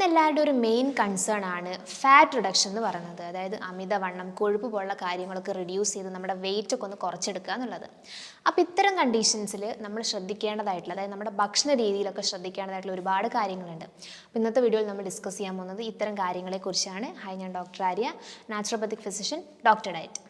ഇന്ന് എല്ലാവരുടെ ഒരു മെയിൻ കൺസേൺ ആണ് ഫാറ്റ് റിഡക്ഷൻ എന്ന് പറയുന്നത്. അതായത് അമിതവണ്ണം കൊഴുപ്പ് പോലുള്ള കാര്യങ്ങളൊക്കെ റിഡ്യൂസ് ചെയ്ത് നമ്മുടെ വെയിറ്റ് ഒക്കെ ഒന്ന് കുറച്ചെടുക്കുക എന്നുള്ളത്. അപ്പോൾ ഇത്തരം കണ്ടീഷൻസിൽ നമ്മൾ ശ്രദ്ധിക്കേണ്ടതായിട്ടുള്ള അതായത് നമ്മുടെ ഭക്ഷണ രീതിയിലൊക്കെ ശ്രദ്ധിക്കേണ്ടതായിട്ടുള്ള ഒരുപാട് കാര്യങ്ങളുണ്ട്. അപ്പോൾ ഇന്നത്തെ വീഡിയോയിൽ നമ്മൾ ഡിസ്കസ് ചെയ്യാൻ പോകുന്നത് ഇത്തരം കാര്യങ്ങളെക്കുറിച്ചാണ്. ഹായ് ഞാൻ doctor Arya naturopathic physician doctor diet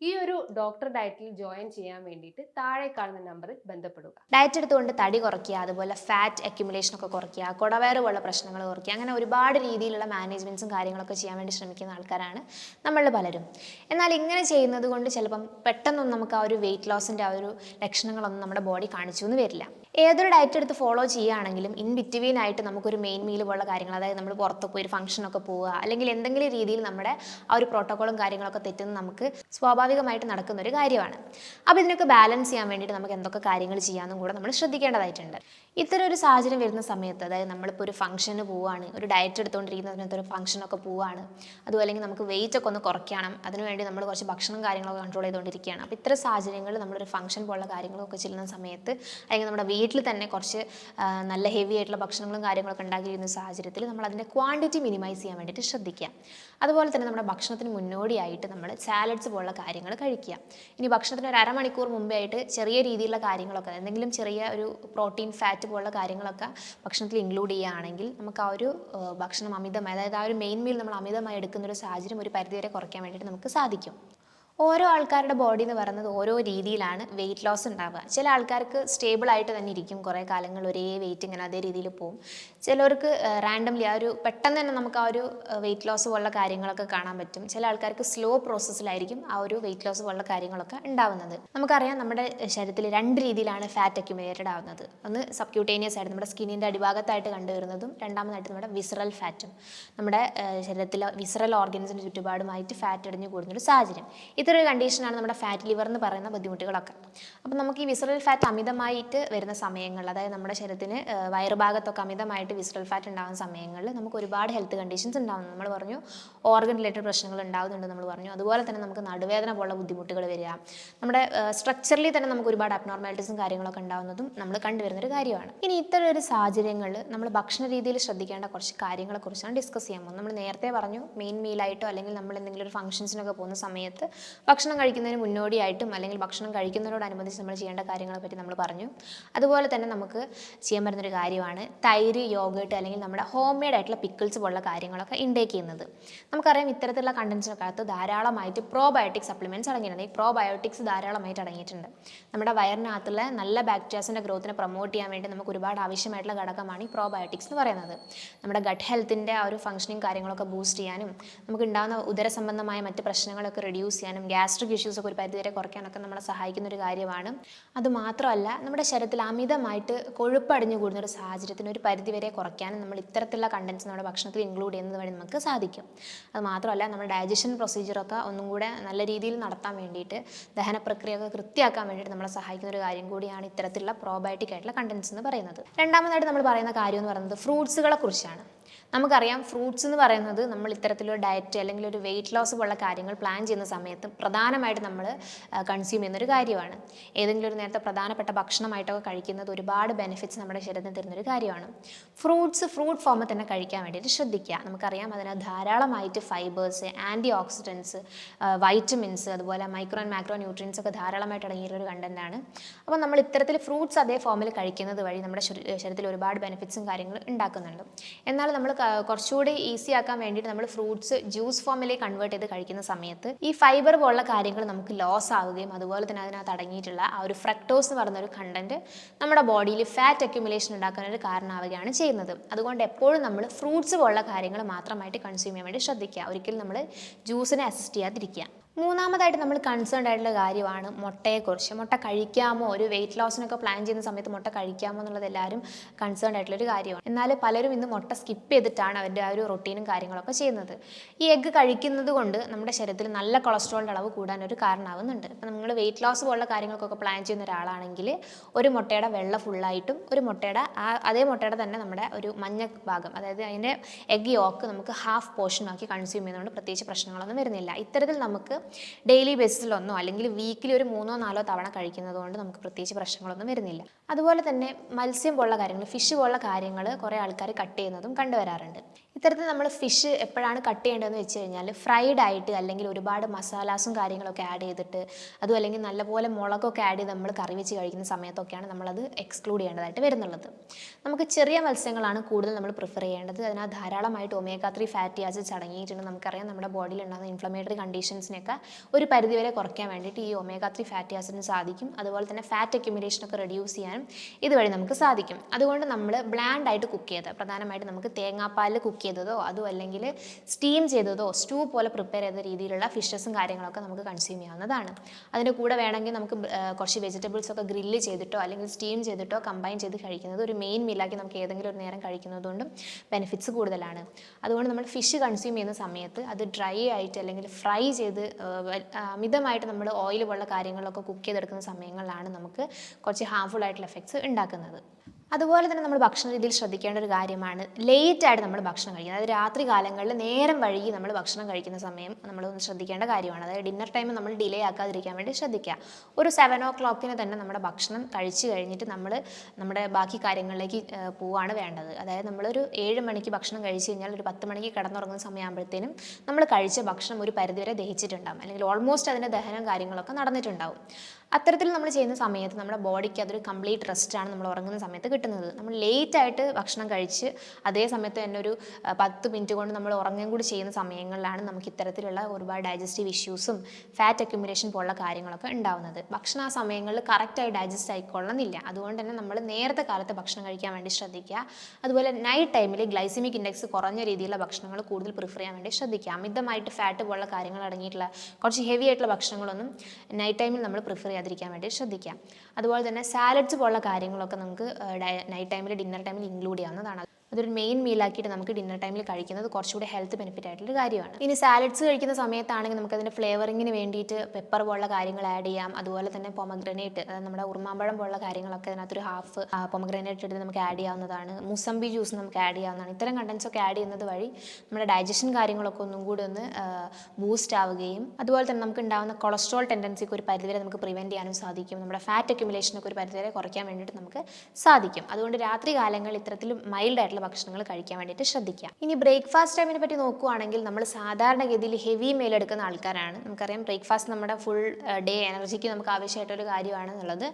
ഈ ഒരു ഡോക്ടർ ഡയറ്റിൽ ജോയിൻ ചെയ്യാൻ വേണ്ടിയിട്ട് താഴെ കാണുന്ന നമ്പറിൽ ബന്ധപ്പെടുക. ഡയറ്റ് എടുത്തുകൊണ്ട് തടി കുറയ്ക്കുക അതുപോലെ ഫാറ്റ് അക്യുമുലേഷൻ ഒക്കെ കുറയ്ക്കുക കുടവയറ് പോലുള്ള പ്രശ്നങ്ങൾ കുറയ്ക്കുക അങ്ങനെ ഒരുപാട് രീതിയിലുള്ള മാനേജ്മെന്റ്സും കാര്യങ്ങളൊക്കെ ചെയ്യാൻ വേണ്ടി ശ്രമിക്കുന്ന ആൾക്കാരാണ് നമ്മളിൽ പലരും. എന്നാൽ ഇങ്ങനെ ചെയ്യുന്നത് കൊണ്ട് ചിലപ്പം പെട്ടെന്നൊന്നും നമുക്ക് ആ ഒരു വെയിറ്റ് ലോസിന്റെ ആ ഒരു ലക്ഷണങ്ങളൊന്നും നമ്മുടെ ബോഡി കാണിച്ചു എന്ന് വരില്ല. ഏതൊരു ഡയറ്റ് എടുത്ത് ഫോളോ ചെയ്യുകയാണെങ്കിലും ഇൻ ബിറ്റ്വീൻ ആയിട്ട് നമുക്കൊരു മെയിൻ മീൽ പോലുള്ള കാര്യങ്ങൾ അതായത് നമ്മൾ പുറത്ത് പോയി ഒരു ഫംഗ്ഷനൊക്കെ പോവുക അല്ലെങ്കിൽ എന്തെങ്കിലും രീതിയിൽ നമ്മുടെ ആ ഒരു പ്രോട്ടോക്കോളും കാര്യങ്ങളൊക്കെ തെറ്റുന്ന നമുക്ക് സ്വാഭാവികമായിട്ട് നടക്കുന്ന ഒരു കാര്യമാണ്. അപ്പോൾ ഇതിനൊക്കെ ബാലൻസ് ചെയ്യാൻ വേണ്ടിയിട്ട് നമുക്ക് എന്തൊക്കെ കാര്യങ്ങൾ ചെയ്യാമെന്നും കൂടെ നമ്മൾ ശ്രദ്ധിക്കേണ്ടതായിട്ടുണ്ട്. ഇത്തരം ഒരു സാഹചര്യം വരുന്ന സമയത്ത് അതായത് നമ്മളിപ്പോൾ ഒരു ഫംഗ്ഷന് പോവുകയാണ് ഒരു ഡയറ്റ് എടുത്തുകൊണ്ടിരിക്കുന്ന സമയത്ത് ഒരു ഫംഗ്ഷനൊക്കെ പോവുകയാണ് അതുപോലെ അല്ലെങ്കിൽ നമുക്ക് വെയിറ്റ് ഒക്കെ ഒന്ന് കുറയ്ക്കണം അതിനുവേണ്ടി നമ്മൾ കുറച്ച് ഭക്ഷണം കാര്യങ്ങളൊക്കെ കൺട്രോൾ ചെയ്തുകൊണ്ടിരിക്കുകയാണ്. അപ്പോൾ ഇത്തരം സാഹചര്യങ്ങളിൽ നമ്മളൊരു ഫംഗ്ഷൻ പോലുള്ള കാര്യങ്ങളൊക്കെ ചെല്ലുന്ന സമയത്ത് അല്ലെങ്കിൽ നമ്മുടെ വീട്ടിൽ തന്നെ കുറച്ച് നല്ല ഹെവി ആയിട്ടുള്ള ഭക്ഷണങ്ങളും കാര്യങ്ങളൊക്കെ ഉണ്ടാക്കിയിരുന്ന സാഹചര്യത്തിൽ നമ്മൾ അതിന്റെ ക്വാണ്ടിറ്റി മിനിമൈസ് ചെയ്യാൻ വേണ്ടിയിട്ട് ശ്രദ്ധിക്കുക. അതുപോലെ തന്നെ നമ്മുടെ ഭക്ഷണത്തിന് മുന്നോടിയായിട്ട് നമ്മൾ സാലഡ്സ് പോലുള്ള കാര്യങ്ങൾ കഴിക്കുക. ഇനി ഭക്ഷണത്തിന് ഒരു അരമണിക്കൂർ മുമ്പേ ആയിട്ട് ചെറിയ രീതിയിലുള്ള കാര്യങ്ങളൊക്കെ എന്തെങ്കിലും ചെറിയ ഒരു പ്രോട്ടീൻ ഫാറ്റ് പോലുള്ള കാര്യങ്ങളൊക്കെ ഭക്ഷണത്തിൽ ഇൻക്ലൂഡ് ചെയ്യുകയാണെങ്കിൽ നമുക്ക് ആ ഒരു ഭക്ഷണം അമിതമായി അതായത് ആ ഒരു മെയിൻ മീൽ നമ്മൾ അമിതമായി എടുക്കുന്ന ഒരു സാഹചര്യം ഒരു പരിധിവരെ കുറയ്ക്കാൻ വേണ്ടിയിട്ട് നമുക്ക് സാധിക്കും. ഓരോ ആൾക്കാരുടെ ബോഡി എന്ന് പറയുന്നത് ഓരോ രീതിയിലാണ് വെയിറ്റ് ലോസ് ഉണ്ടാവുക. ചില ആൾക്കാർക്ക് സ്റ്റേബിൾ ആയിട്ട് തന്നെ ഇരിക്കും. കുറേ കാലങ്ങൾ ഒരേ വെയിറ്റ് ഇങ്ങനെ അതേ രീതിയിൽ പോകും ചിലർക്ക് റാൻഡംലി ആ ഒരു പെട്ടെന്ന് തന്നെ നമുക്ക് ആ ഒരു വെയിറ്റ് ലോസ് പോലുള്ള കാര്യങ്ങളൊക്കെ കാണാൻ പറ്റും. ചില ആൾക്കാർക്ക് സ്ലോ പ്രോസസ്സിലായിരിക്കും ആ ഒരു വെയിറ്റ് ലോസ് പോലുള്ള കാര്യങ്ങളൊക്കെ ഉണ്ടാവുന്നത്. നമുക്കറിയാം നമ്മുടെ ശരീരത്തിൽ രണ്ട് രീതിയിലാണ് ഫാറ്റ് അക്യുമുലേറ്റഡ് ആവുന്നത്. ഒന്ന് സബ്ക്യൂട്ടേനിയസ് ആയിട്ട് നമ്മുടെ സ്കിന്നിന്റെ അടിഭാഗത്തായിട്ട് കണ്ടുവരുന്നതും രണ്ടാമതായിട്ട് നമ്മുടെ വിസറൽ ഫാറ്റും നമ്മുടെ ശരീരത്തിലെ വിസറൽ ഓർഗൻസിന്റെ ചുറ്റുപാടുമായിട്ട് ഫാറ്റ് അടിഞ്ഞു കൂടുന്നൊരു സാഹചര്യം. ഇത്തരം ഒരു കണ്ടീഷനാണ് നമ്മുടെ ഫാറ്റ് ലിവർ എന്ന് പറയുന്ന ബുദ്ധിമുട്ടുകളൊക്കെ. അപ്പോൾ നമുക്ക് ഈ വിസറൽ ഫാറ്റ് അമിതമായിട്ട് വരുന്ന സമയങ്ങളിൽ അതായത് നമ്മുടെ ശരീരത്തിന് വയറുഭാഗത്തൊക്കെ അമിതമായിട്ട് വിസറൽ ഫാറ്റ് ഉണ്ടാകുന്ന സമയങ്ങളിൽ നമുക്ക് ഒരുപാട് ഹെൽത്ത് കണ്ടീഷൻസ് ഉണ്ടാകുന്നു നമ്മൾ പറഞ്ഞു ഓർഗൻ റിലേറ്റഡ് പ്രശ്നങ്ങൾ ഉണ്ടാകുന്നുണ്ട് നമ്മൾ പറഞ്ഞു. അതുപോലെ തന്നെ നമുക്ക് നടുവേദന പോലുള്ള ബുദ്ധിമുട്ടുകൾ വരിക. നമ്മുടെ സ്ട്രക്ചറിൽ തന്നെ നമുക്ക് ഒരുപാട് അബ്നോർമാലിറ്റീസും കാര്യങ്ങളൊക്കെ ഉണ്ടാകുന്നതും നമ്മൾ കണ്ടുവരുന്ന ഒരു കാര്യമാണ്. ഇനി ഇത്തരം ഒരു സാഹചര്യങ്ങളിൽ നമ്മൾ ഭക്ഷണ രീതിയിൽ ശ്രദ്ധിക്കേണ്ട കുറച്ച് കാര്യങ്ങളെക്കുറിച്ചാണ് ഡിസ്കസ് ചെയ്യാൻ പോകുന്നത്. നമ്മൾ നേരത്തെ പറഞ്ഞു മെയിൻ മീലായിട്ടോ അല്ലെങ്കിൽ നമ്മൾ എന്തെങ്കിലും ഒരു ഫംഗ്ഷൻസിനൊക്കെ പോകുന്ന സമയത്ത് ഭക്ഷണം കഴിക്കുന്നതിന് മുന്നോടിയായിട്ടും അല്ലെങ്കിൽ ഭക്ഷണം കഴിക്കുന്നതിനോടനുബന്ധിച്ച് നമ്മൾ ചെയ്യേണ്ട കാര്യങ്ങളെ പറ്റി നമ്മൾ പറഞ്ഞു. അതുപോലെ തന്നെ നമുക്ക് ചെയ്യാൻ പറ്റുന്നൊരു കാര്യമാണ് തൈര് യോഗേട്ട് അല്ലെങ്കിൽ നമ്മുടെ ഹോം മെയ്ഡ് ആയിട്ടുള്ള പിക്കിൾസ് പോലുള്ള കാര്യങ്ങളൊക്കെ ഇൻടേക്ക് ചെയ്യുന്നത്. നമുക്കറിയാം ഇത്തരത്തിലുള്ള കണ്ടൻസിനകത്ത് ധാരാളമായിട്ട് പ്രോബയോട്ടിക് സപ്ലിമെന്റ്സ് അടങ്ങിയിട്ടുണ്ട്. ഈ പ്രോബയോട്ടിക്സ് ധാരാളമായിട്ട് അടങ്ങിയിട്ടുണ്ട്. നമ്മുടെ വയറിനകത്തുള്ള നല്ല ബാക്ടീരിയാസിന്റെ ഗ്രോത്തിനെ പ്രൊമോട്ട് ചെയ്യാൻ വേണ്ടി നമുക്ക് ഒരുപാട് ആവശ്യമായിട്ടുള്ള ഘടകമാണ് ഈ പ്രോബയോട്ടിക്സ് എന്ന് പറയുന്നത്. നമ്മുടെ ഗട്ട് ഹെൽത്തിന്റെ ആ ഒരു ഫംഗ്ഷനും കാര്യങ്ങളൊക്കെ ബൂസ്റ്റ് ചെയ്യാനും നമുക്ക് ഉണ്ടാകുന്ന ഉദര സംബന്ധമായ മറ്റ് പ്രശ്നങ്ങളൊക്കെ റെഡ്യൂസ് ചെയ്യാനും ഗ്യാസ്ട്രിക് ഇഷ്യൂസ് ഒക്കെ ഒരു പരിധിവരെ കുറയ്ക്കാനൊക്കെ നമ്മളെ സഹായിക്കുന്ന ഒരു കാര്യമാണ്. അതുമാത്രമല്ല നമ്മുടെ ശരീരത്തിൽ അമിതമായിട്ട് കൊഴുപ്പടിഞ്ഞു കൂടുന്ന ഒരു സാഹചര്യത്തിന് ഒരു പരിധിവരെ കുറയ്ക്കാനും നമ്മൾ ഇത്തരത്തിലുള്ള കണ്ടൻസ് നമ്മുടെ ഭക്ഷണത്തിൽ ഇൻക്ലൂഡ് ചെയ്യുന്നത് വഴി നമുക്ക് സാധിക്കും. അത് മാത്രമല്ല നമ്മുടെ ഡൈജഷൻ പ്രൊസീജിയറൊക്കെ ഒന്നും കൂടെ നല്ല രീതിയിൽ നടത്താൻ വേണ്ടിയിട്ട് ദഹന പ്രക്രിയയൊക്കെ കൃത്യമാക്കാൻ വേണ്ടിയിട്ട് നമ്മളെ സഹായിക്കുന്ന ഒരു കാര്യം കൂടിയാണ് ഇത്തരത്തിലുള്ള പ്രോബയോട്ടിക് ആയിട്ടുള്ള കണ്ടൻസ് എന്ന് പറയുന്നത്. രണ്ടാമതായിട്ട് നമ്മൾ പറയുന്ന കാര്യം എന്ന് പറയുന്നത് ഫ്രൂട്ട്സുകളെ കുറിച്ചാണ്. നമുക്കറിയാം ഫ്രൂട്ട്സ് എന്ന് പറയുന്നത് നമ്മൾ ഇത്തരത്തിലൊരു ഡയറ്റ് അല്ലെങ്കിൽ ഒരു വെയിറ്റ് ലോസ് പോലുള്ള കാര്യങ്ങൾ പ്ലാൻ ചെയ്യുന്ന സമയത്ത് പ്രധാനമായിട്ട് നമ്മൾ കൺസ്യൂം ചെയ്യുന്നൊരു കാര്യമാണ്. ഏതെങ്കിലും ഒരു നേരത്തെ പ്രധാനപ്പെട്ട ഭക്ഷണമായിട്ടൊക്കെ കഴിക്കുന്നത് ഒരുപാട് ബെനിഫിറ്റ്സ് നമ്മുടെ ശരീരത്തിന് തരുന്നൊരു കാര്യമാണ്. ഫ്രൂട്ട്സ് ഫ്രൂട്ട് ഫോമിൽ തന്നെ കഴിക്കാൻ വേണ്ടിയിട്ട് ശ്രദ്ധിക്കുക. നമുക്കറിയാം അതിനകത്ത് ധാരാളമായിട്ട് ഫൈബേഴ്സ് ആന്റി ഓക്സിഡൻസ് വൈറ്റമിൻസ് അതുപോലെ മൈക്രോ ആൻഡ് മാക്രോ ന്യൂട്രിയൻസ് ഒക്കെ ധാരാളമായിട്ട് അടങ്ങിയിട്ടുള്ള ഒരു കണ്ടന്റാണ് അപ്പോൾ നമ്മൾ ഇത്തരത്തിൽ ഫ്രൂട്ട്സ് അതേ ഫോമിൽ കഴിക്കുന്നത് വഴി നമ്മുടെ ശരീരത്തിൽ ഒരുപാട് ബെനിഫിറ്റ്സും കാര്യങ്ങളും ഉണ്ടാക്കുന്നുണ്ട്. എന്നാൽ നമ്മൾ കുറച്ചുകൂടി ഈസി ആക്കാൻ വേണ്ടിയിട്ട് നമ്മൾ ഫ്രൂട്ട്സ് ജ്യൂസ് ഫോമിലേക്ക് കൺവേർട്ട് ചെയ്ത് കഴിക്കുന്ന സമയത്ത് ഈ ഫൈബർ പോലുള്ള കാര്യങ്ങൾ നമുക്ക് ലോസ് ആവുകയും അതുപോലെ തന്നെ അതിനകത്ത് അടങ്ങിയിട്ടുള്ള ആ ഒരു ഫ്രക്ടോസ് എന്ന് പറയുന്ന ഒരു കണ്ടന്റ് നമ്മുടെ ബോഡിയിൽ ഫാറ്റ് അക്യുമുലേഷൻ ഉണ്ടാക്കാൻ ഒരു കാരണമാവുകയാണ് ചെയ്യുന്നത്. അതുകൊണ്ട് എപ്പോഴും നമ്മൾ ഫ്രൂട്ട്സ് പോലുള്ള കാര്യങ്ങൾ മാത്രമായിട്ട് കൺസ്യൂം ചെയ്യാൻ വേണ്ടി ശ്രദ്ധിക്കുക. ഒരിക്കലും നമ്മൾ ജ്യൂസിനെ അസിസ്റ്റ് ചെയ്യാതിരിക്കുക. മൂന്നാമതായിട്ട് നമ്മൾ കൺസേൺഡ് ആയിട്ടുള്ള കാര്യമാണ് മുട്ടയെക്കുറിച്ച്. മുട്ട കഴിക്കാമോ? ഒരു വെയിറ്റ് ലോസിനൊക്കെ പ്ലാൻ ചെയ്യുന്ന സമയത്ത് മുട്ട കഴിക്കാമോ എന്നുള്ളത് എല്ലാവരും കൺസേൺഡ് ആയിട്ടുള്ള ഒരു കാര്യമാണ്. എന്നാൽ പലരും ഇന്ന് മുട്ട സ്കിപ്പ് ചെയ്തിട്ടാണ് അവരുടെ ആ ഒരു റൊട്ടീനും കാര്യങ്ങളൊക്കെ ചെയ്യുന്നത്. ഈ എഗ്ഗ് കഴിക്കുന്നത് കൊണ്ട് നമ്മുടെ ശരീരത്തിൽ നല്ല കൊളസ്ട്രോളിന്റെ അളവ് കൂടാൻ ഒരു കാരണമാവുന്നുണ്ട്. അപ്പോൾ നിങ്ങൾ വെയിറ്റ് ലോസ് പോലുള്ള കാര്യങ്ങൾക്കൊക്കെ പ്ലാൻ ചെയ്യുന്ന ഒരാളാണെങ്കിൽ ഒരു മുട്ടയുടെ വെള്ള ഫുള്ളായിട്ടും ഒരു മുട്ടയുടെ ആ അതേ മുട്ടയുടെ തന്നെ നമ്മുടെ ഒരു മഞ്ഞ ഭാഗം അതായത് അതിന്റെ എഗ്ഗ് യോക്ക് നമുക്ക് ഹാഫ് പോർഷനാക്കി കൺസ്യൂം ചെയ്യുന്നതുകൊണ്ട് പ്രത്യേകിച്ച് പ്രശ്നങ്ങളൊന്നും വരുന്നില്ല. ഇത്തരത്തിൽ നമുക്ക് ഡെയിലി ബേസിസിലൊന്നോ അല്ലെങ്കിൽ വീക്കിലി ഒരു മൂന്നോ നാലോ തവണ കഴിക്കുന്നത് കൊണ്ട് നമുക്ക് പ്രത്യേകിച്ച് പ്രശ്നങ്ങളൊന്നും വരുന്നില്ല. അതുപോലെ തന്നെ മത്സ്യം പോലുള്ള കാര്യങ്ങൾ ഫിഷ് പോലുള്ള കാര്യങ്ങൾ കുറേ ആൾക്കാർ കട്ട് ചെയ്യുന്നതും കണ്ടുവരാറുണ്ട്. ഇത്തരത്തിൽ നമ്മൾ ഫിഷ് എപ്പോഴാണ് കട്ട് ചെയ്യേണ്ടതെന്ന് വെച്ച് കഴിഞ്ഞാൽ ഫ്രൈഡ് ആയിട്ട് അല്ലെങ്കിൽ ഒരുപാട് മസാലാസും കാര്യങ്ങളൊക്കെ ആഡ് ചെയ്തിട്ട് അതും അല്ലെങ്കിൽ നല്ലപോലെ മുളകൊക്കെ ആഡ് ചെയ്ത് നമ്മൾ കറി വെച്ച് കഴിക്കുന്ന സമയത്തൊക്കെയാണ് നമ്മളത് എക്സ്ക്ലൂഡ് ചെയ്യേണ്ടതായിട്ട് വരുന്നുള്ളത്. നമുക്ക് ചെറിയ മത്സ്യങ്ങളാണ് കൂടുതൽ നമ്മൾ പ്രിഫർ ചെയ്യേണ്ടത്. അതിനകത്ത് ധാരാളമായിട്ട് ഒമേഗ ത്രീ ഫാറ്റി ആസിഡ്സ് അടങ്ങിയിട്ടുണ്ട്. നമുക്കറിയാം നമ്മുടെ ബോഡിയിൽ ഉണ്ടാകുന്ന ഇൻഫ്ലമേറ്ററി കണ്ടീഷൻസിനൊക്കെ ഒരു പരിധിവരെ കുറയ്ക്കാൻ വേണ്ടിയിട്ട് ഈ ഒമേഗ ത്രീ ഫാറ്റി ആസിഡിന് സാധിക്കും. അതുപോലെ തന്നെ ഫാറ്റ് അക്യുമിലേഷനൊക്കെ റെഡ്യൂസ് ചെയ്യാനും ഇതുവഴി നമുക്ക് സാധിക്കും. അതുകൊണ്ട് നമ്മൾ ബ്ലാൻഡായിട്ട് കുക്ക് ചെയ്ത് പ്രധാനമായിട്ട് നമുക്ക് തേങ്ങാപ്പാലിൽ കുക്ക് ചെയ്തതോ അതും അല്ലെങ്കിൽ സ്റ്റീം ചെയ്തതോ സ്റ്റൂ പോലെ പ്രിപ്പയർ ചെയ്ത രീതിയിലുള്ള ഫിഷസും കാര്യങ്ങളൊക്കെ നമുക്ക് കൺസ്യൂം ചെയ്യാവുന്നതാണ്. അതിന്റെ കൂടെ വേണമെങ്കിൽ നമുക്ക് കുറച്ച് വെജിറ്റബിൾസ് ഒക്കെ ഗ്രില്ല് ചെയ്തിട്ടോ അല്ലെങ്കിൽ സ്റ്റീം ചെയ്തിട്ടോ കമ്പൈൻ ചെയ്ത് കഴിക്കുന്നത് ഒരു മെയിൻ മീലാക്കി നമുക്ക് ഏതെങ്കിലും ഒരു നേരം കഴിക്കുന്നതുകൊണ്ടും ബെനിഫിറ്റ്സ് കൂടുതലാണ്. അതുകൊണ്ട് നമ്മൾ ഫിഷ് കൺസ്യൂം ചെയ്യുന്ന സമയത്ത് അത് ഡ്രൈ ആയിട്ട് അല്ലെങ്കിൽ ഫ്രൈ ചെയ്ത് അമിതമായിട്ട് നമ്മൾ ഓയിൽ പോലുള്ള കാര്യങ്ങളൊക്കെ കുക്ക് ചെയ്തെടുക്കുന്ന സമയങ്ങളിലാണ് നമുക്ക് കുറച്ച് ഹാർംഫുൾ ആയിട്ടുള്ള എഫക്ട്സ് ഉണ്ടാക്കുന്നത്. അതുപോലെ തന്നെ നമ്മൾ ഭക്ഷണ രീതിയിൽ ശ്രദ്ധിക്കേണ്ട ഒരു കാര്യമാണ് ലേറ്റായിട്ട് നമ്മൾ ഭക്ഷണം കഴിക്കുന്നത് അതായത് രാത്രി കാലങ്ങളിൽ നേരം വഴുകി നമ്മൾ ഭക്ഷണം കഴിക്കുന്ന സമയം നമ്മൾ ഒന്ന് ശ്രദ്ധിക്കേണ്ട കാര്യമാണ്. അതായത് ഡിന്നർ ടൈം നമ്മൾ ഡിലേ ആക്കാതിരിക്കാൻ വേണ്ടി ശ്രദ്ധിക്കുക. ഒരു സെവൻ ഓ ക്ലോക്കിന് തന്നെ നമ്മുടെ ഭക്ഷണം കഴിച്ചു കഴിഞ്ഞിട്ട് നമ്മൾ നമ്മുടെ ബാക്കി കാര്യങ്ങളിലേക്ക് പോവാണ് വേണ്ടത്. അതായത് നമ്മളൊരു ഏഴ് മണിക്ക് ഭക്ഷണം കഴിച്ചു കഴിഞ്ഞാൽ ഒരു പത്ത് മണിക്ക് കിടന്നുറങ്ങുന്ന സമയമാകുമ്പോഴത്തേനും നമ്മൾ കഴിച്ച ഭക്ഷണം ഒരു പരിധിവരെ ദഹിച്ചിട്ടുണ്ടാകും അല്ലെങ്കിൽ ഓൾമോസ്റ്റ് അതിന്റെ ദഹനം കാര്യങ്ങളൊക്കെ നടന്നിട്ടുണ്ടാവും. അത്തരത്തിൽ നമ്മൾ ചെയ്യുന്ന സമയത്ത് നമ്മുടെ ബോഡിക്ക് അതൊരു കംപ്ലീറ്റ് റെസ്റ്റാണ് നമ്മൾ ഉറങ്ങുന്ന സമയത്ത് കിട്ടുന്നത്. നമ്മൾ ലേറ്റ് ആയിട്ട് ഭക്ഷണം കഴിച്ച് അതേ സമയത്ത് തന്നെ ഒരു പത്ത് മിനിറ്റ് കൊണ്ട് നമ്മൾ ഉറങ്ങുകയും കൂടി ചെയ്യുന്ന സമയങ്ങളിലാണ് നമുക്ക് ഇത്തരത്തിലുള്ള ഒരുപാട് ഡൈജസ്റ്റീവ് ഇഷ്യൂസും ഫാറ്റ് അക്യുമുലേഷൻ പോലുള്ള കാര്യങ്ങളൊക്കെ ഉണ്ടാവുന്നത്. ഭക്ഷണം ആ സമയങ്ങളിൽ കറക്റ്റായി ഡൈജസ്റ്റ് ആയിക്കൊള്ളണമെന്നില്ല. അതുകൊണ്ട് തന്നെ നമ്മൾ നേരത്തെ കാലത്ത് ഭക്ഷണം കഴിക്കാൻ വേണ്ടി ശ്രദ്ധിക്കുക. അതുപോലെ നൈറ്റ് ടൈമിൽ ഗ്ലൈസിമിക് ഇൻഡെക്സ് കുറഞ്ഞ രീതിയിലുള്ള ഭക്ഷണങ്ങൾ കൂടുതൽ പ്രിഫർ ചെയ്യാൻ വേണ്ടി ശ്രദ്ധിക്കുക. അമിതമായിട്ട് ഫാറ്റ് പോലുള്ള കാര്യങ്ങൾ അടങ്ങിയിട്ടുള്ള കുറച്ച് ഹെവി ആയിട്ടുള്ള ഭക്ഷണങ്ങളൊന്നും നൈറ്റ് ടൈമിൽ നമ്മൾ പ്രിഫർ ചെയ്യാതിരിക്കാൻ വേണ്ടി ശ്രദ്ധിക്കാം. അതുപോലെ തന്നെ സാലഡ്സ് പോലുള്ള കാര്യങ്ങളൊക്കെ നമുക്ക് നൈറ്റ് ടൈമിൽ ഡിന്നർ ടൈമിൽ ഇൻക്ലൂഡ് ചെയ്യാവുന്നതാണ്. അതൊരു മെയിൻ മീലാക്കിയിട്ട് നമുക്ക് ഡിന്നർ ടൈമിൽ കഴിക്കുന്നത് കുറച്ചുകൂടി ഹെൽത്ത് ബെനിഫിറ്റ് ആയിട്ടുള്ള കാര്യമാണ്. ഇനി സാലഡ്സ് കഴിക്കുന്ന സമയത്താണെങ്കിൽ നമുക്ക് അതിന്റെ ഫ്ലേവറിങ്ങിന് വേണ്ടിയിട്ട് പെപ്പർ പോലുള്ള കാര്യങ്ങൾ ആഡ് ചെയ്യാം. അതുപോലെ തന്നെ പൊമഗ്രനേറ്റ് അതായത് നമ്മുടെ ഉറുമാമ്പഴം പോലുള്ള കാര്യങ്ങളൊക്കെ അതിനകത്തൊരു ഹാഫ് പൊമഗ്രനേറ്റ് എടുത്ത് നമുക്ക് ആഡ് ചെയ്യാവുന്നതാണ്. മുസംബി ജ്യൂസ് നമുക്ക് ആഡ് ചെയ്യാവുന്നതാണ്. ഇത്തരം കണ്ടൻസ് ഒക്കെ ആഡ് ചെയ്യുന്നത് വഴി നമ്മുടെ ഡൈജഷൻ കാര്യങ്ങളൊക്കെ ഒന്നും കൂടി ഒന്ന് ബൂസ്റ്റ് ആവുകയും അതുപോലെ തന്നെ നമുക്ക് ഉണ്ടാകുന്ന കൊളസ്ട്രോൾ ടെൻഡൻസിക്ക് ഒരു പരിധിവരെ നമുക്ക് പ്രിവെന്റ് ചെയ്യാനും സാധിക്കും. നമ്മുടെ ഫാറ്റ് അക്യുമുലേഷനൊക്കെ ഒരു പരിധിവരെ കുറയ്ക്കാൻ വേണ്ടിയിട്ട് നമുക്ക് സാധിക്കും. അതുകൊണ്ട് രാത്രി കാലങ്ങളിൽ ഇത്തരത്തിൽ മൈൽഡ് ആയിട്ടുള്ള ഭക്ഷണങ്ങൾ കഴിക്കാൻ വേണ്ടിയിട്ട് ശ്രദ്ധിക്കുക. ഇനി ബ്രേക്ക്ഫാസ്റ്റ് ടൈമിനെ പറ്റി നോക്കുകയാണെങ്കിൽ നമ്മൾ സാധാരണഗതിയിൽ ഹെവി മെയിൽ എടുക്കുന്ന ആൾക്കാരാണ്. നമുക്കറിയാം ബ്രേക്ക്ഫാസ്റ്റ് നമ്മുടെ ഫുൾ ഡേ എനർജിക്ക് നമുക്ക് ആവശ്യമായിട്ടൊരു കാര്യമാണ് എന്നുള്ളത്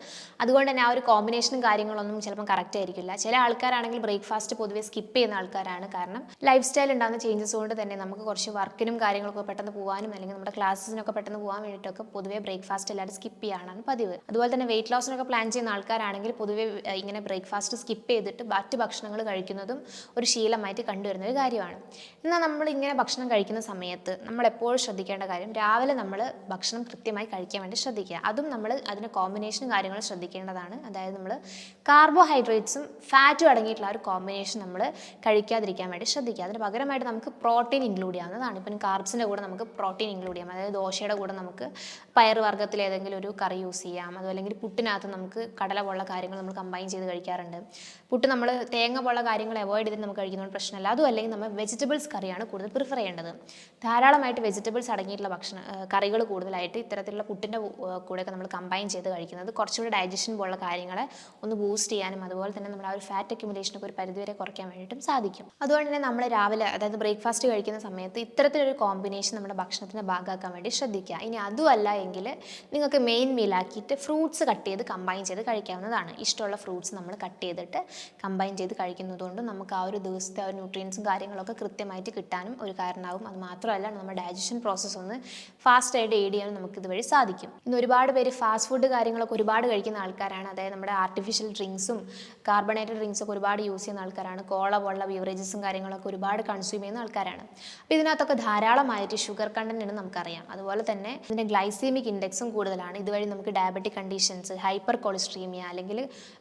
അതുകൊണ്ട് തന്നെ ആ ഒരു കോമ്പിനേഷനും കാര്യങ്ങളൊന്നും ചിലപ്പോൾ കറക്റ്റ് ആയിരിക്കില്ല. ചില ആൾക്കാരാണെങ്കിൽ ബ്രേക്ക്ഫാസ്റ്റ് പൊതുവെ സ്കിപ്പ് ചെയ്യുന്ന ആൾക്കാരാണ്. കാരണം ലൈഫ് സ്റ്റൈൽ ഉണ്ടാകുന്ന ചേഞ്ചസ് കൊണ്ട് തന്നെ നമുക്ക് കുറച്ച് വർക്കിനും കാര്യങ്ങളൊക്കെ പെട്ടെന്ന് പോകാനും അല്ലെങ്കിൽ നമ്മുടെ ക്ലാസ്സിനൊക്കെ പെട്ടെന്ന് പോകാൻ വേണ്ടിയിട്ടൊക്കെ പൊതുവേ ബ്രേക്ക്ഫാസ്റ്റ് എല്ലാവരും സ്കിപ്പ് ചെയ്യാനാണ് പതിവ്. അതുപോലെ തന്നെ വെയിറ്റ് ലോസിനൊക്കെ പ്ലാൻ ചെയ്യുന്ന ആൾക്കാരാണെങ്കിൽ പൊതുവേ ഇങ്ങനെ ബ്രേക്ക്ഫാസ്റ്റ് സ്കിപ്പ് ചെയ്തിട്ട് മറ്റ് ഭക്ഷണങ്ങൾ കഴിക്കുന്നതും ഒരു ശീലമായിട്ട് കണ്ടുവരുന്ന ഒരു കാര്യമാണ്. എന്നാൽ നമ്മൾ ഇങ്ങനെ ഭക്ഷണം കഴിക്കുന്ന സമയത്ത് നമ്മൾ എപ്പോഴും ശ്രദ്ധിക്കേണ്ട കാര്യം രാവിലെ നമ്മൾ ഭക്ഷണം കൃത്യമായി കഴിക്കാൻ വേണ്ടി ശ്രദ്ധിക്കുക. അതും നമ്മൾ അതിന് കോമ്പിനേഷനും കാര്യങ്ങളും ശ്രദ്ധിക്കേണ്ടതാണ്. അതായത് നമ്മൾ കാർബോഹൈഡ്രേറ്റ്സും ഫാറ്റും അടങ്ങിയിട്ടുള്ള ഒരു കോമ്പിനേഷൻ നമ്മൾ കഴിക്കാതിരിക്കാൻ വേണ്ടി ശ്രദ്ധിക്കുക. അതിന് പകരമായിട്ട് നമുക്ക് പ്രോട്ടീൻ ഇൻക്ലൂഡ് ചെയ്യാവുന്നതാണ്. ഇപ്പം കാർബ്സിന്റെ കൂടെ നമുക്ക് പ്രോട്ടീൻ ഇൻക്ലൂഡ് ചെയ്യാം. അതായത് ദോശയുടെ കൂടെ നമുക്ക് പയർ വർഗത്തിൽ ഏതെങ്കിലും ഒരു കറി യൂസ് ചെയ്യാം. അതും അല്ലെങ്കിൽ പുട്ടിനകത്ത് നമുക്ക് കടല പോലുള്ള കാര്യങ്ങൾ നമ്മൾ കമ്പൈൻ ചെയ്ത് കഴിക്കാറുണ്ട്. പുട്ട് നമ്മൾ തേങ്ങ പോലുള്ള കാര്യങ്ങൾ അവോയ്ഡ് ചെയ്തിട്ട് നമുക്ക് കഴിക്കുന്നതുകൊണ്ട് പ്രശ്നമില്ല. അതും അല്ലെങ്കിൽ നമ്മൾ വെജിറ്റബിൾസ് കറിയാണ് കൂടുതൽ പ്രിഫർ ചെയ്യേണ്ടത്. ധാരാളമായിട്ട് വെജിറ്റബിൾസ് അടങ്ങിയിട്ടുള്ള ഭക്ഷണ കറികൾ കൂടുതലായിട്ട് ഇത്തരത്തിലുള്ള പുട്ടിന്റെ കൂടെയൊക്കെ നമ്മൾ കമ്പൈൻ ചെയ്ത് കഴിക്കുന്നത്. കുറച്ചുകൂടി ഡൈജഷൻ പോലുള്ള കാര്യങ്ങളെ ഒന്ന് ബൂസ്റ്റ് ചെയ്യാനും അതുപോലെ തന്നെ നമ്മുടെ ആ ഒരു ഫാറ്റ് അക്യുമുലേഷനൊക്കെ ഒരു പരിധിവരെ കുറയ്ക്കാൻ വേണ്ടിയിട്ടും സാധിക്കും. അതുകൊണ്ട് തന്നെ നമ്മൾ രാവിലെ അതായത് ബ്രേക്ക്ഫാസ്റ്റ് കഴിക്കുന്ന സമയത്ത് ഇത്തരത്തിലൊരു കോമ്പിനേഷൻ നമ്മുടെ ഭക്ഷണത്തിന്റെ ഭാഗമാക്കാൻ വേണ്ടി ശ്രദ്ധിക്കുക. ഇനി അതുമല്ല എങ്കിൽ നിങ്ങൾക്ക് മെയിൻ മീലാക്കിയിട്ട് ഫ്രൂട്ട്സ് കട്ട് ചെയ്ത് കമ്പൈൻ ചെയ്ത് കഴിക്കാവുന്നതാണ്. ഇഷ്ടമുള്ള ഫ്രൂട്ട്സ് നമ്മൾ കട്ട് ചെയ്തിട്ട് കമ്പൈൻ ചെയ്ത് കഴിക്കുന്നതുകൊണ്ട് നമുക്ക് ആ ഒരു ദിവസത്തെ ആ ന്യൂട്രിയൻസും കാര്യങ്ങളൊക്കെ കൃത്യമായിട്ട് കിട്ടാനും ഒരു കാരണമാകും. അത് മാത്രമല്ല നമ്മുടെ ഡൈജഷൻ പ്രോസസ്സ് ഒന്ന് ഫാസ്റ്റ് ആയിട്ട് എയ്ഡ് ചെയ്യാനും നമുക്ക് ഇതുവഴി സാധിക്കും. ഇന്ന് ഒരുപാട് പേര് ഫാസ്റ്റ് ഫുഡ് കാര്യങ്ങളൊക്കെ ഒരുപാട് കഴിക്കുന്ന ആൾക്കാരാണ്. അതായത് നമ്മുടെ ആർട്ടിഫിഷ്യൽ ഡ്രിങ്ക്സും കാർബണേറ്റഡ് ഡ്രിങ്ക്സ് ഒക്കെ ഒരുപാട് യൂസ് ചെയ്യുന്ന ആൾക്കാരാണ്. കോള പോലുള്ള ബീവറേജസും കാര്യങ്ങളൊക്കെ ഒരുപാട് കൺസ്യൂം ചെയ്യുന്ന ആൾക്കാരാണ്. അപ്പോൾ ഇതിനകത്തൊക്കെ ധാരാളമായിട്ട് ഷുഗർ കണ്ടന്റ് ഉണ്ട് നമുക്കറിയാം. അതുപോലെ തന്നെ ഇതിന്റെ ഗ്ലൈസീമിക് ഇൻഡെക്സും കൂടുതലാണ്. ഇതുവഴി നമുക്ക് ഡയബറ്റിക് കണ്ടീഷൻസ് ഹൈപ്പർ കൊളസ്ട്രീമിയ അല്ലെങ്കിൽ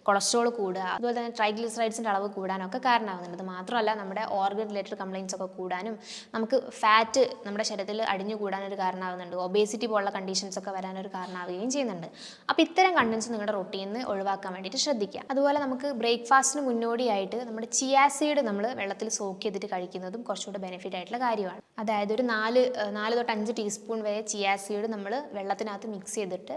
കൊളസ്ട്രോൾ കൂടുക അതുപോലെ തന്നെ ട്രൈഗ്ലിസറൈഡ്സിന്റെ അളവ് കൂടാനൊക്കെ കാരണമാകുന്നുണ്ട്. അത് മാത്രമല്ല നമ്മുടെ ഓർഗൻ റിലേറ്റഡ് കംപ്ലയിൻസ് ഒക്കെ കൂടാനും നമുക്ക് ഫാറ്റ് നമ്മുടെ ശരീരത്തിൽ അടിഞ്ഞു കൂടാനൊരു കാരണമാകുന്നുണ്ട്. ഒബേസിറ്റി പോലുള്ള കണ്ടീഷൻസ് ഒക്കെ വരാനൊരു കാരണമാവുകയും ചെയ്യുന്നുണ്ട്. അപ്പോൾ ഇത്തരം കണ്ടൻസ് നിങ്ങളുടെ റൊട്ടീനിൽ നിന്ന് ഒഴിവാക്കാൻ വേണ്ടിയിട്ട് ശ്രദ്ധിക്കുക. അതുപോലെ നമുക്ക് ബ്രേക്ക്ഫാസ്റ്റിന് മുന്നോടിയായിട്ട് നമ്മുടെ ചിയാസീഡ് നമ്മൾ വെള്ളത്തിൽ സോക്ക് ചെയ്തിട്ട് കഴിക്കുന്നതും കുറച്ചുകൂടെ ബെനിഫിറ്റ് ആയിട്ടുള്ള കാര്യമാണ്. അതായത് ഒരു നാല് നാല് തൊട്ട് അഞ്ച് ടീസ്പൂൺ വരെ ചിയാസീഡ് നമ്മൾ വെള്ളത്തിനകത്ത് മിക്സ് ചെയ്തിട്ട്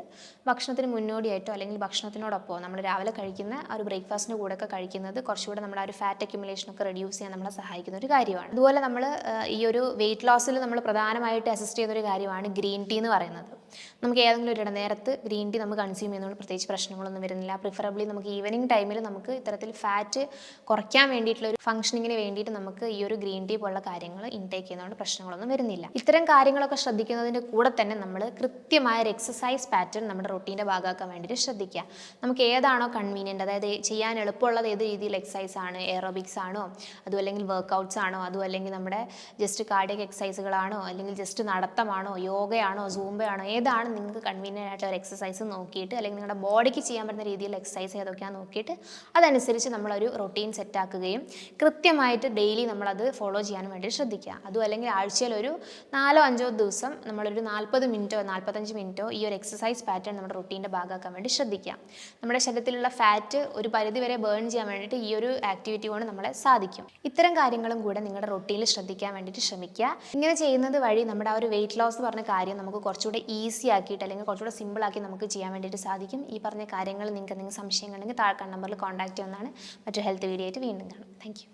ഭക്ഷണത്തിന് മുന്നോടിയായിട്ടോ അല്ലെങ്കിൽ ഭക്ഷണത്തിനോടൊപ്പം നമ്മൾ രാവിലെ കഴിക്കുന്ന ആ ഒരു ബ്രേക്ക്ഫാസ്റ്റിന്റെ കൂടെ ഒക്കെ കഴിക്കുന്നത് കുറച്ചുകൂടെ നമ്മുടെ ആ ഒരു ഫാറ്റ് അക്യുമുലേഷൻ ഒക്കെ റെഡ്യൂസ് ചെയ്യാൻ നമ്മളെ സഹായിക്കുന്ന ഒരു കാര്യമാണ്. അതുപോലെ നമ്മൾ ഈ ഒരു വെയിറ്റ് ലോസിൽ നമ്മൾ പ്രധാനമായിട്ട് അസിസ്റ്റ് ചെയ്യുന്ന ഒരു കാര്യമാണ് ഗ്രീൻ ടീ എന്ന് പറയുന്നത്. നമുക്ക് ഏതെങ്കിലും ഒരു ഇടനേരത്ത് ഗ്രീൻ ടീ നമുക്ക് കൺസ്യൂം ചെയ്യുന്നതുകൊണ്ട് പ്രത്യേകിച്ച് പ്രശ്നങ്ങളൊന്നും വരുന്നില്ല. പ്രിഫറബ്ലി നമുക്ക് ഈവനിങ് ടൈമിൽ നമുക്ക് ഇത്തരത്തിൽ ഫാറ്റ് കുറയ്ക്കാൻ വേണ്ടിയിട്ടുള്ള ഒരു ഫംഗ്ഷനിങ്ങിന് വേണ്ടിയിട്ട് നമുക്ക് ഈ ഒരു ഗ്രീൻ ടീ പോലുള്ള കാര്യങ്ങൾ ഇൻടേക്ക് ചെയ്യുന്നതുകൊണ്ട് പ്രശ്നങ്ങളൊന്നും വരുന്നില്ല. ഇത്തരം കാര്യങ്ങളൊക്കെ ശ്രദ്ധിക്കുന്നതിന്റെ കൂടെ തന്നെ നമ്മൾ കൃത്യമായ ഒരു എക്സസൈസ് പാറ്റേൺ നമ്മുടെ റൊട്ടീന്റെ ഭാഗമാക്കാൻ വേണ്ടിയിട്ട് ശ്രദ്ധിക്കുക. നമുക്ക് ഏതാണോ കൺവീനിയന്റ് അതായത് ചെയ്യാൻ എളുപ്പമുള്ളത് ഏത് രീതിയിൽ എക്സസൈസ് ആണ് എയറോബിക്സ് ആണോ അതും അല്ലെങ്കിൽ വർക്കൗട്ട്സ് ആണോ അതും അല്ലെങ്കിൽ നമ്മുടെ ജസ്റ്റ് കാർഡിയക് എക്സസൈസുകളാണോ അല്ലെങ്കിൽ ജസ്റ്റ് നടത്തമാണോ യോഗയാണോ സൂംബയാണോ ഏതാണ് നിങ്ങൾക്ക് കൺവീനിയന്റ് ആയിട്ട് ഒരു എക്സസൈസ് നോക്കിയിട്ട് അല്ലെങ്കിൽ നിങ്ങളുടെ ബോഡിക്ക് ചെയ്യാൻ പറ്റുന്ന രീതിയിൽ എക്സസൈസ് ഏതൊക്കെയാണെന്ന് നോക്കിയിട്ട് അതനുസരിച്ച് നമ്മളൊരു റൊട്ടീൻ സെറ്റാക്കുകയും കൃത്യമായിട്ട് ഡെയിലി നമ്മളത് ഫോളോ ചെയ്യാൻ വേണ്ടി ശ്രദ്ധിക്കുക. അതും അല്ലെങ്കിൽ ആഴ്ചയിൽ ഒരു നാലോ അഞ്ചോ ദിവസം നമ്മളൊരു നാൽപ്പത് മിനിറ്റോ നാൽപ്പത്തഞ്ച് മിനിറ്റോ ഈ ഒരു എക്സസൈസ് പാറ്റേൺ നമ്മുടെ റൊട്ടീന്റെ ഭാഗമാക്കാൻ വേണ്ടി ശ്രദ്ധിക്കുക. നമ്മുടെ ശരീരത്തിലുള്ള ഫാറ്റ് ഒരു പരിധി വരെ ബേൺ ചെയ്യാൻ വേണ്ടിയിട്ട് ഈ ഒരു ആക്ടിവിറ്റി കൊണ്ട് നമ്മളെ സാധിക്കും. ഇത്തരം കാര്യങ്ങളും കൂടെ നിങ്ങളുടെ റൊട്ടീനിൽ ശ്രദ്ധിക്കാൻ വേണ്ടിയിട്ട് ശ്രമിക്കുക. ഇങ്ങനെ ചെയ്യുന്നത് വഴി നമ്മുടെ ആ ഒരു വെയിറ്റ് ലോസ് എന്ന് പറഞ്ഞ കാര്യം നമുക്ക് കുറച്ചുകൂടെ ഈസി ആക്കിയിട്ട് അല്ലെങ്കിൽ കുറച്ചുകൂടെ സിമ്പിൾ ആക്കി നമുക്ക് ചെയ്യാൻ വേണ്ടിയിട്ട് സാധിക്കും. ഈ പറഞ്ഞ കാര്യങ്ങൾ നിങ്ങൾക്ക് എന്തെങ്കിലും സംശയങ്ങളുണ്ടെങ്കിൽ താഴെ നമ്പറിൽ കോൺടാക്ട് ചെയ്യുന്നതാണ്. മറ്റൊരു ഹെൽത്ത് വീഡിയോ ആയിട്ട് വീണ്ടും കാണാം. താങ്ക്